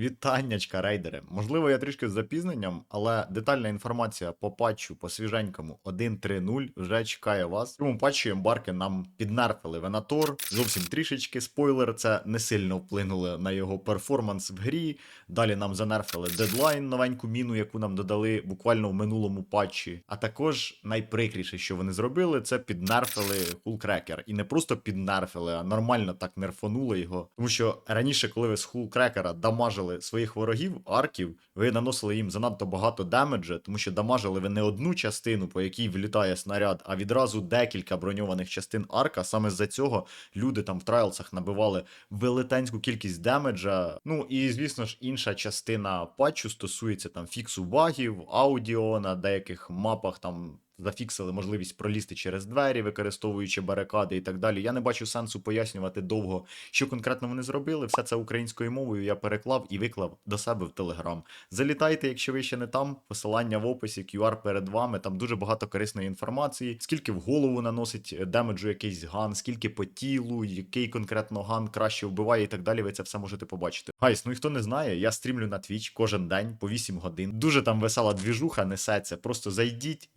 Вітаннячка, рейдери. Можливо, я трішки з запізненням, але детальна інформація по патчу по свіженькому 1.3.0 вже чекає вас. В цьому патчі ембарки нам піднерфили Венатор. Зовсім трішечки. Спойлер, це не сильно вплинуло на його перформанс в грі. Далі нам занерфили дедлайн, новеньку міну, яку нам додали буквально в минулому патчі. А також найприкріше, що вони зробили, це піднерфили хулкрекер. І не просто піднерфили, а нормально так нерфанули його. Тому що раніше, коли ви з хулкрекера дамажили своїх ворогів, арків, ви наносили їм занадто багато демеджа, тому що дамажили ви не одну частину, по якій влітає снаряд, а відразу декілька броньованих частин арка. Саме з-за цього люди там в трайлсах набивали велетенську кількість демеджа. Ну і звісно ж, інша частина патчу стосується там фіксу багів, аудіо на деяких мапах там. Зафіксили можливість пролізти через двері, використовуючи барикади і так далі. Я не бачу сенсу пояснювати довго, що конкретно вони зробили. Все це українською мовою я переклав і виклав до себе в Телеграм. Залітайте, якщо ви ще не там. Посилання в описі, QR перед вами. Там дуже багато корисної інформації. Скільки в голову наносить демеджу якийсь ган, скільки по тілу, який конкретно ган краще вбиває і так далі. Ви це все можете побачити. Гайс, ну і хто не знає, я стрімлю на Twitch кожен день по 8 годин. Дуже там весела двіжуха несеться. Просто зайдіть,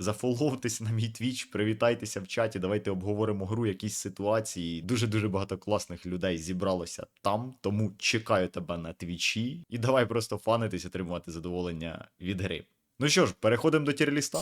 зафоловтесь на мій твіч, привітайтеся в чаті. Давайте обговоримо гру, якісь ситуації. Дуже дуже багато класних людей зібралося там. Тому чекаю тебе на твічі. І давай просто фанитись, отримувати задоволення від гри. Ну що ж, переходимо до тірліста.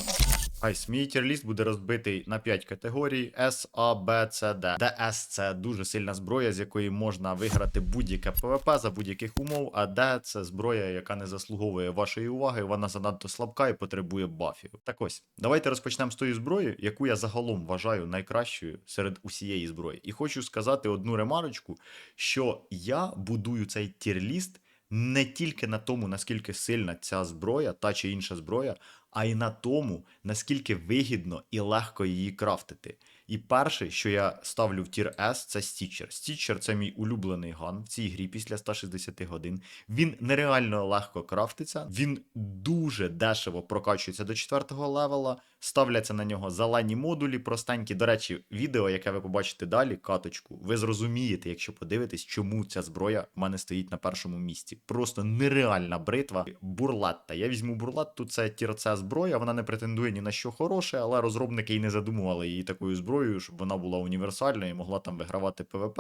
Айс, мій тірліст буде розбитий на 5 категорій: S, A, B, C, D. DS – це дуже сильна зброя, з якої можна виграти будь-яке ПВП за будь-яких умов. А D – це зброя, яка не заслуговує вашої уваги, вона занадто слабка і потребує бафів. Так ось, давайте розпочнемо з тої зброї, яку я загалом вважаю найкращою серед усієї зброї. І хочу сказати одну ремарочку, що я будую цей тірліст не тільки на тому, наскільки сильна ця зброя, та чи інша зброя, а й на тому, наскільки вигідно і легко її крафтити. І перше, що я ставлю в тір S, це Стічер. Стічер це мій улюблений ган в цій грі після 160 годин. Він нереально легко крафтиться, він дуже дешево прокачується до 4 левела. Ставляться на нього зелені модулі, простенькі. До речі, відео, яке ви побачите далі, каточку, ви зрозумієте, якщо подивитесь, чому ця зброя в мене стоїть на першому місці. Просто нереальна бритва. Бурлетта. Я візьму бурлетту, це тірце зброя, вона не претендує ні на що хороше, але розробники і не задумували її такою зброєю, щоб вона була універсальною і могла там вигравати ПВП.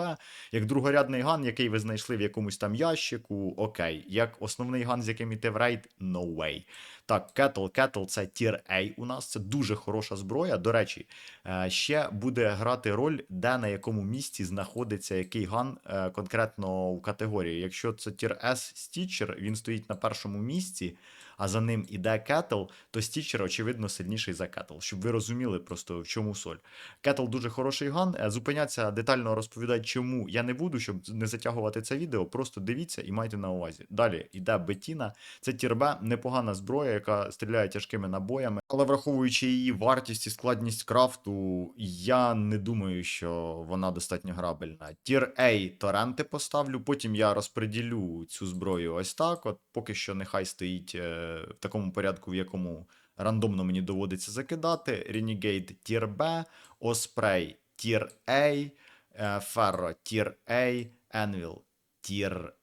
Як другорядний ган, який ви знайшли в якомусь там ящику, окей. Як основний ган, з яким іти в рейд, no way. Так, Кетл, Кетл це тір A у нас, це дуже хороша зброя. До речі, е, ще буде грати роль, де на якому місці знаходиться який ган е, конкретно у категорії. Якщо це тір S Стічер, він стоїть на першому місці, а за ним іде Кетл, то Стічер, очевидно, сильніший за Кетл, щоб ви розуміли просто в чому соль. Кетл дуже хороший ган. Зупиняться, Зупинятися детально розповідати, чому я не буду, щоб не затягувати це відео. Просто дивіться і майте на увазі. Далі йде Бетіна. Це тірбе, непогана зброя, яка стріляє тяжкими набоями. Але враховуючи її вартість і складність крафту, я не думаю, що вона достатньо грабельна. Тір A торренти поставлю, потім я розподілю цю зброю ось так. От поки що нехай стоїть е, в такому порядку, в якому рандомно мені доводиться закидати. Renegade тір B, Osprey тір A, Ferro тір A, Envil тір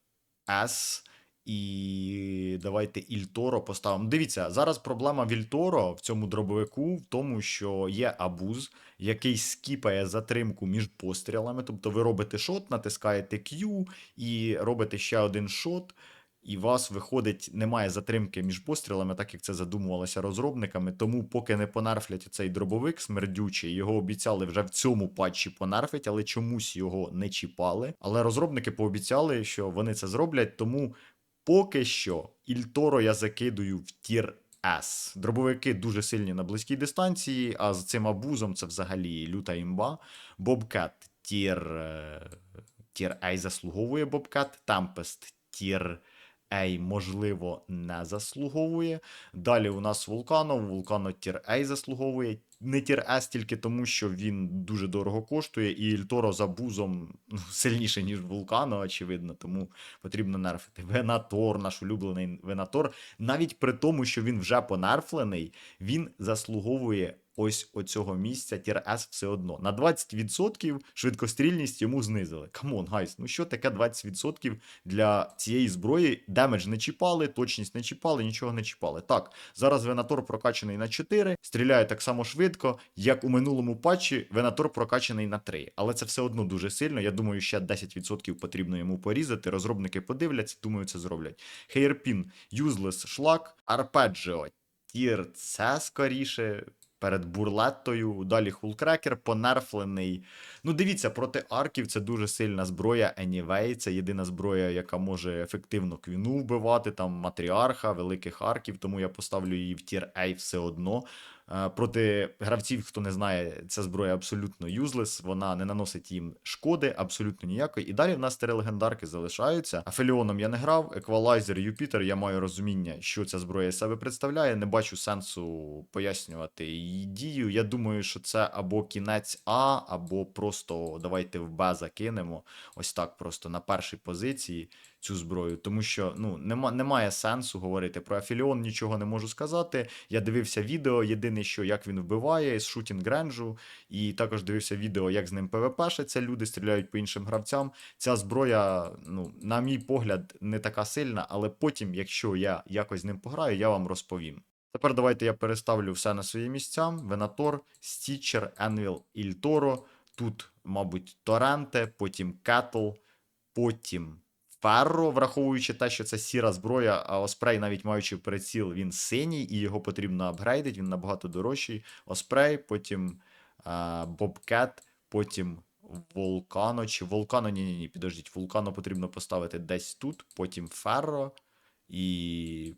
S. І давайте Ільторо поставимо. Дивіться, зараз проблема в Ільторо в цьому дробовику в тому, що є абуз, який скіпає затримку між пострілами. Тобто ви робите шот, натискаєте Q і робите ще один шот. І вас виходить, немає затримки між пострілами, так як це задумувалося розробниками. Тому, поки не понерфлять цей дробовик смердючий, його обіцяли вже в цьому патчі понерфить, але чомусь його не чіпали. Але розробники пообіцяли, що вони це зроблять, тому поки що Ільторо я закидую в тір С. Дробовики дуже сильні на близькій дистанції, а з цим абузом це взагалі люта імба. Бобкет тір, е, тір A заслуговує Бобкет, Темпест тір A, можливо, не заслуговує. Далі у нас Вулкано, Вулкано тір A заслуговує. Не тір S тільки тому, що він дуже дорого коштує, і Ільторо за бузом ну, сильніше, ніж Вулкано, очевидно, тому потрібно нерфити. Венатор, наш улюблений Венатор, навіть при тому, що він вже понерфлений, він заслуговує ось оцього місця тір С все одно. На 20% швидкострільність йому знизили. Камон, гайс, ну що таке 20% для цієї зброї? Демедж не чіпали, точність не чіпали, нічого не чіпали. Так, зараз Венатор прокачаний на 4, стріляє так само швидко, як у минулому патчі Венатор прокачаний на 3. Але це все одно дуже сильно. Я думаю, ще 10% потрібно йому порізати. Розробники подивляться, думаю, це зроблять. Хейрпін, юзлес шлак, арпеджіо, тір це скоріше. Перед бурлеттою, далі хулкрекер, понерфлений. Ну, дивіться, проти арків це дуже сильна зброя. Anyway, це єдина зброя, яка може ефективно квіну вбивати, там матріарха, великих арків, тому я поставлю її в тір A все одно. Е, Проти гравців, хто не знає, ця зброя абсолютно юзлес, вона не наносить їм шкоди, абсолютно ніякої. І далі в нас три легендарки залишаються. Афеліоном я не грав, еквалайзер, Юпітер. Я маю розуміння, що ця зброя себе представляє. Не бачу сенсу пояснювати її дію. Я думаю, що це або кінець А, або просто давайте в Б закинемо. Ось так, просто на першій позиції цю зброю, тому що ну нема, немає сенсу говорити про Афіліон, нічого не можу сказати. Я дивився відео, єдине, що як він вбиває з шутінг ренджу, і також дивився відео, як з ним ПВПшаться, люди стріляють по іншим гравцям. Ця зброя, ну, на мій погляд, не така сильна, але потім, якщо я якось з ним пограю, я вам розповім. Тепер давайте я переставлю все на свої місця. Венатор, Стічер, Енвіл, Ільторо. Тут, мабуть, Торенте, потім Кетл, потім Ферро, враховуючи те, що це сіра зброя, а Оспрей, навіть маючи приціл, він синій, і його потрібно апгрейдити, він набагато дорожчий. Оспрей, потім е, Бобкет, потім Волкано. Чи Волкано, ні, ні, ні, підождіть, Вулкано потрібно поставити десь тут, потім Ферро і.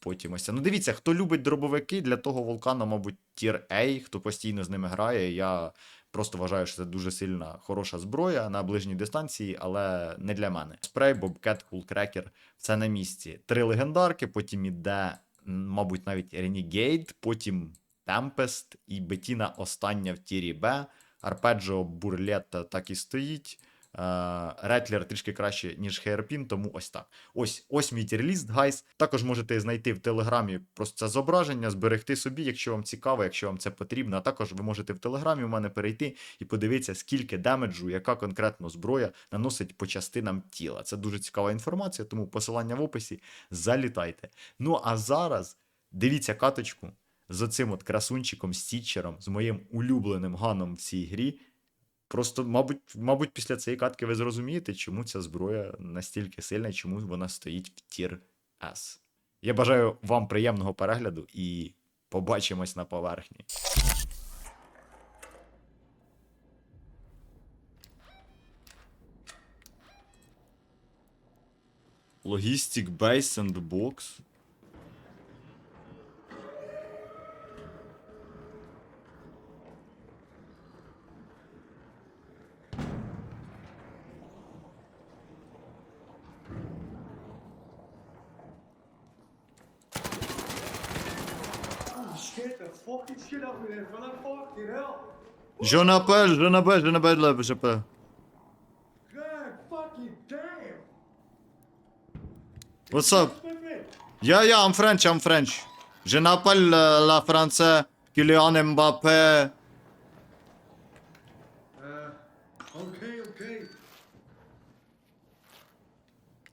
Потім ось. Ну, дивіться, хто любить дробовики, для того Волкана, мабуть, тір A, хто постійно з ними грає. Я просто вважаю, що це дуже сильна, хороша зброя на ближній дистанції, але не для мене. Спрей, Бобкет, Кулкрекер це на місці. Три легендарки, потім іде, мабуть, навіть Ренігейт, потім Tempest і Бетіна остання в тірі Б. Арпеджо Бурлетта так і стоїть. Е, Ретлер трішки краще, ніж Хейрпін, тому ось так. Ось ось мій тірліст, гайс. Також можете знайти в телеграмі просто це зображення, зберегти собі, якщо вам цікаво, якщо вам це потрібно. А також ви можете в телеграмі у мене перейти і подивитися, скільки демеджу, яка конкретно зброя наносить по частинам тіла. Це дуже цікава інформація, тому посилання в описі. Залітайте. Ну а зараз дивіться каточку з оцим от красунчиком Стічером, з моїм улюбленим ганом в цій грі. Просто, мабуть, мабуть, після цієї катки ви зрозумієте, чому ця зброя настільки сильна, чому вона стоїть в тір С. Я бажаю вам приємного перегляду і побачимось на поверхні. Логістик Base Sandbox. N'appelle, je n'appelle, je n'appelle. God fucking damn. What's up? Yeah, yeah, I'm French, I'm French. Je n'appelle euh, la français Kylian Mbappé. Uh, okay, okay.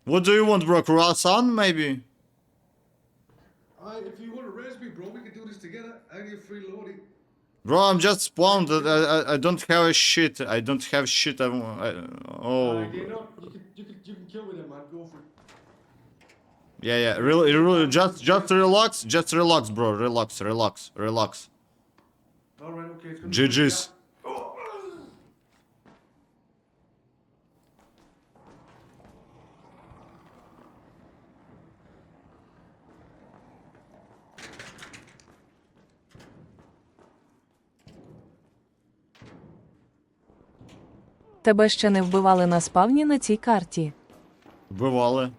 What do you want, bro? Croissant, maybe? I, if you want to rest me, bro, we can do this together. I free loading. Bro, I'm just spawned. I, I, I don't have a shit. I don't have shit. I, I, oh. Uh, you know, you can, you can, you can kill me then, man. Go for it. Yeah, yeah. Really, really, just, just relax. Just relax, bro. Relax, relax, relax. All right, okay. It's gonna GG's. Тебе ще не вбивали на спавні на цій карті. Вбивали.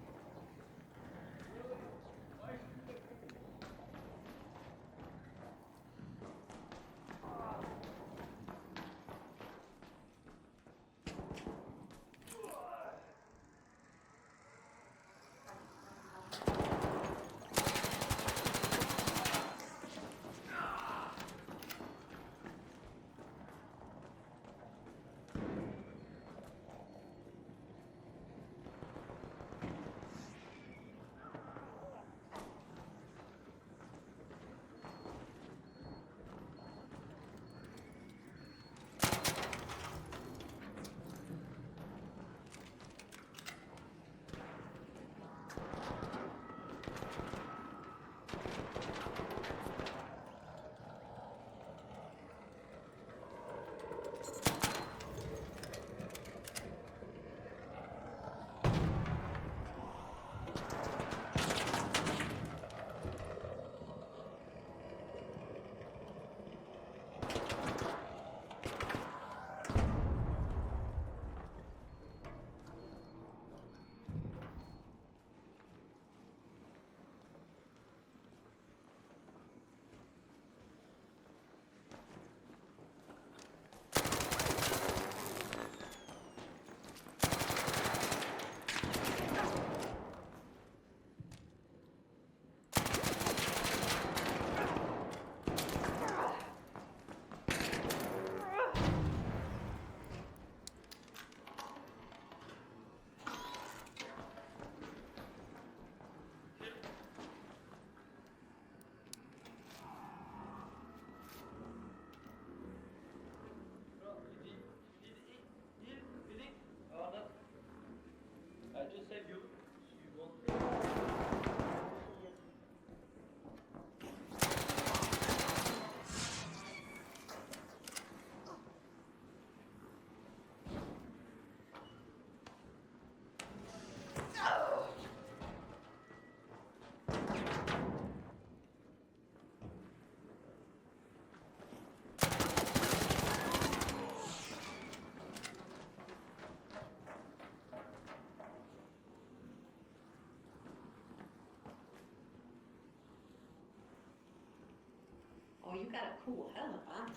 you got a cool helmet, man.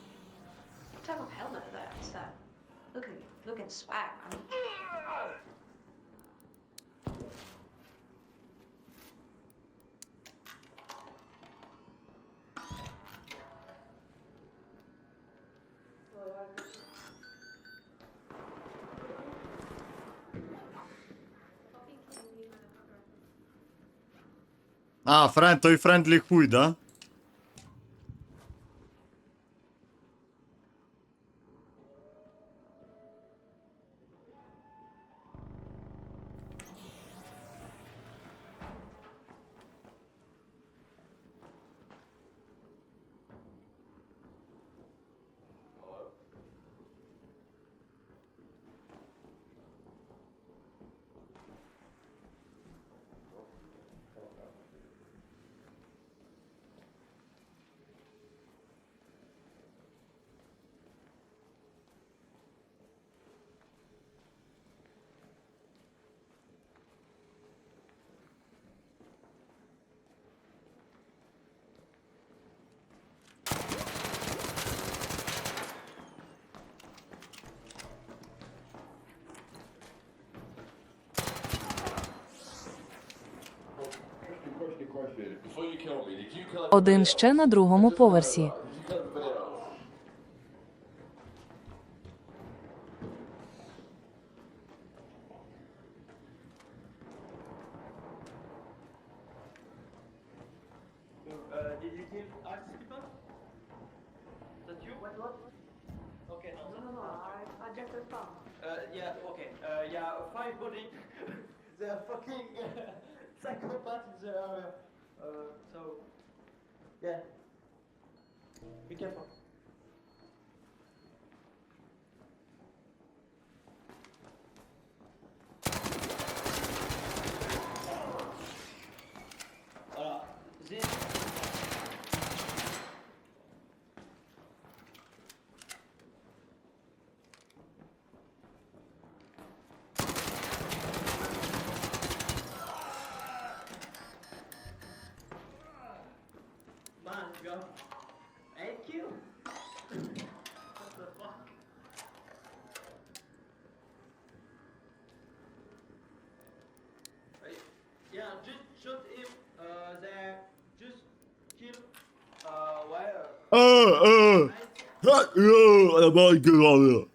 What type of helmet is that? Is that looking looking swag, man? А, френд, той френдлі хуй, да? Один ще на другому поверсі. Uh. Uh. Uh, body. They're fucking psychopaths in the area. Uh, Uh, so, yeah. Be careful. The other.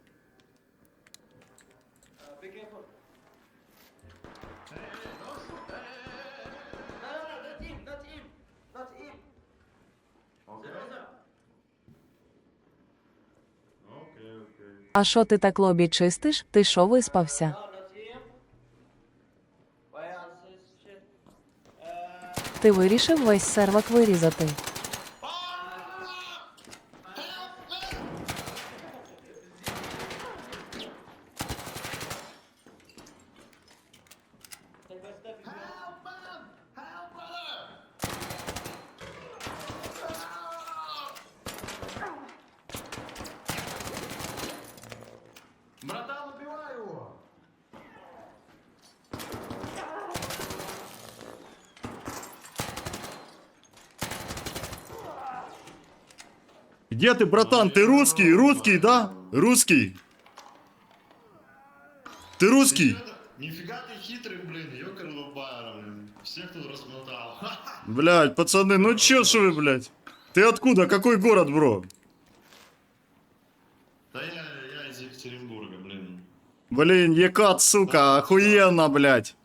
А що ти так лобі чистиш? Ти що виспався? Ти вирішив весь сервак вирізати. Где ты, братан? Ты русский? Русский, да? Русский? Ты русский? Нифига ты хитрый, блин, ёкарного бара, блин. Всех тут рассмотрел. Блять, пацаны, ну чё ж вы, блядь? Ты откуда? Какой город, бро? Да я, я из Екатеринбурга, блин. Блин, Екат, сука, охуенно, блядь.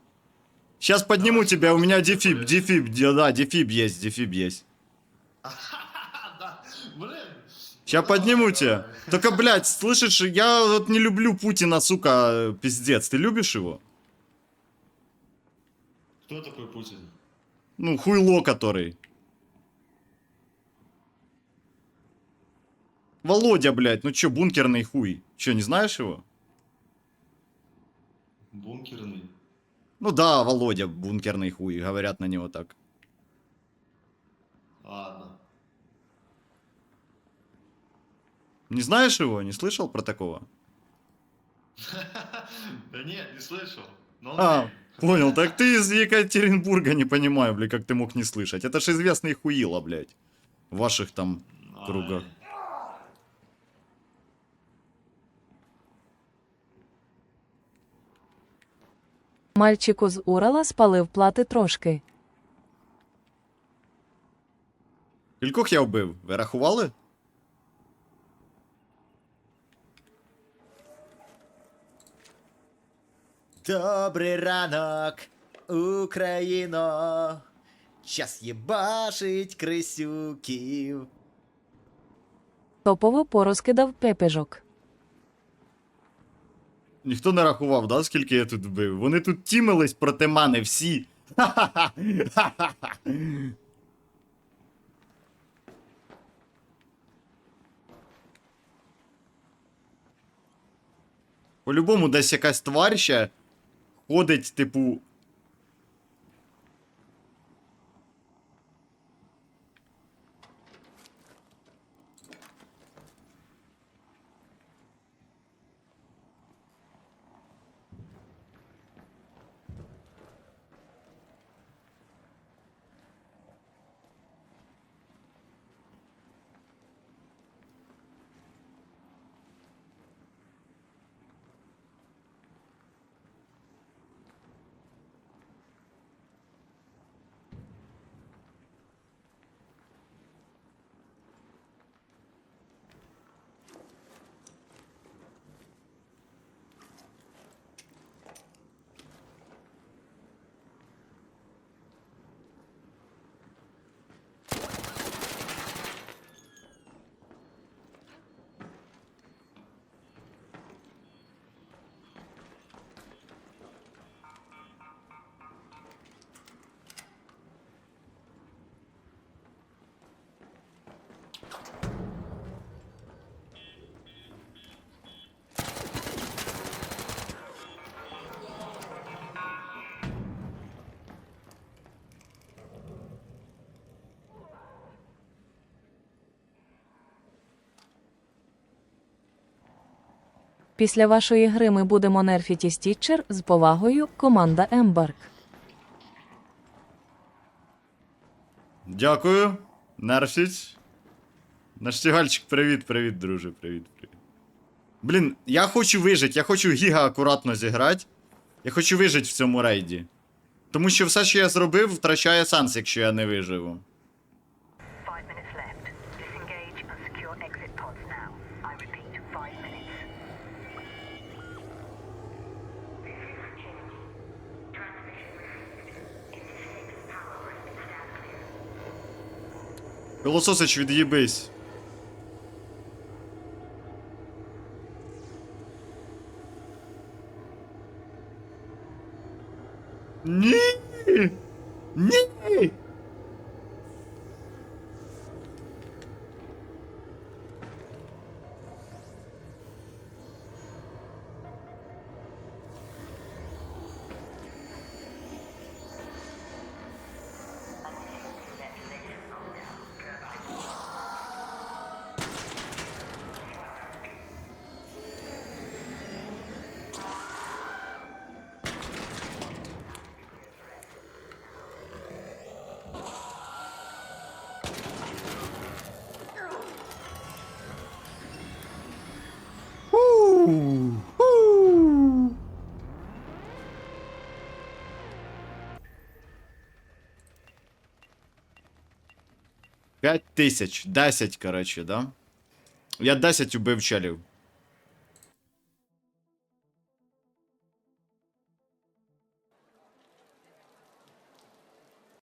Сейчас подниму тебя, у меня дефиб, дефиб, де- да, дефиб есть, дефиб есть. Да, блин. Сейчас подниму тебя. Только, блядь, слышишь, я вот не люблю Путина, сука, пиздец. Ты любишь его? Кто такой Путин? Ну, хуйло который. Володя, блядь, ну чё, бункерный хуй. Чё, не знаешь его? Бункерный. Ну да, Володя, бункерный хуй, говорят на него так. Ладно. Не знаешь его? Не слышал про такого? Да нет, не слышал. Но он А, понял, так ты из Екатеринбурга, не понимаю, блядь, как ты мог не слышать. Это ж известный хуила, блядь. Ваших там кругах. Мальчику з Урала спалив плати трошки. Кількох я вбив? Ви рахували? Добрий ранок, Україно. Час їбашить крисюків. Топово порозкидав пепежок. Ніхто не рахував, да, скільки я тут вбив. Вони тут тімились проти мене всі. Ха-ха-ха. Ха-ха-ха. По-любому десь якась тварь ще ходить, типу. Після вашої гри ми будемо нерфіті стітчер з повагою команда Ембарк. Дякую. Нерфіть. Наштігальчик, привіт, привіт, друже, привіт, привіт. Блін, я хочу вижити, я хочу гіга акуратно зіграти. Я хочу вижити в цьому рейді. Тому що все, що я зробив, втрачає сенс, якщо я не виживу. Пилососич, від'їбись. 5 тисяч. 10, короче, да? Я 10 убив челів.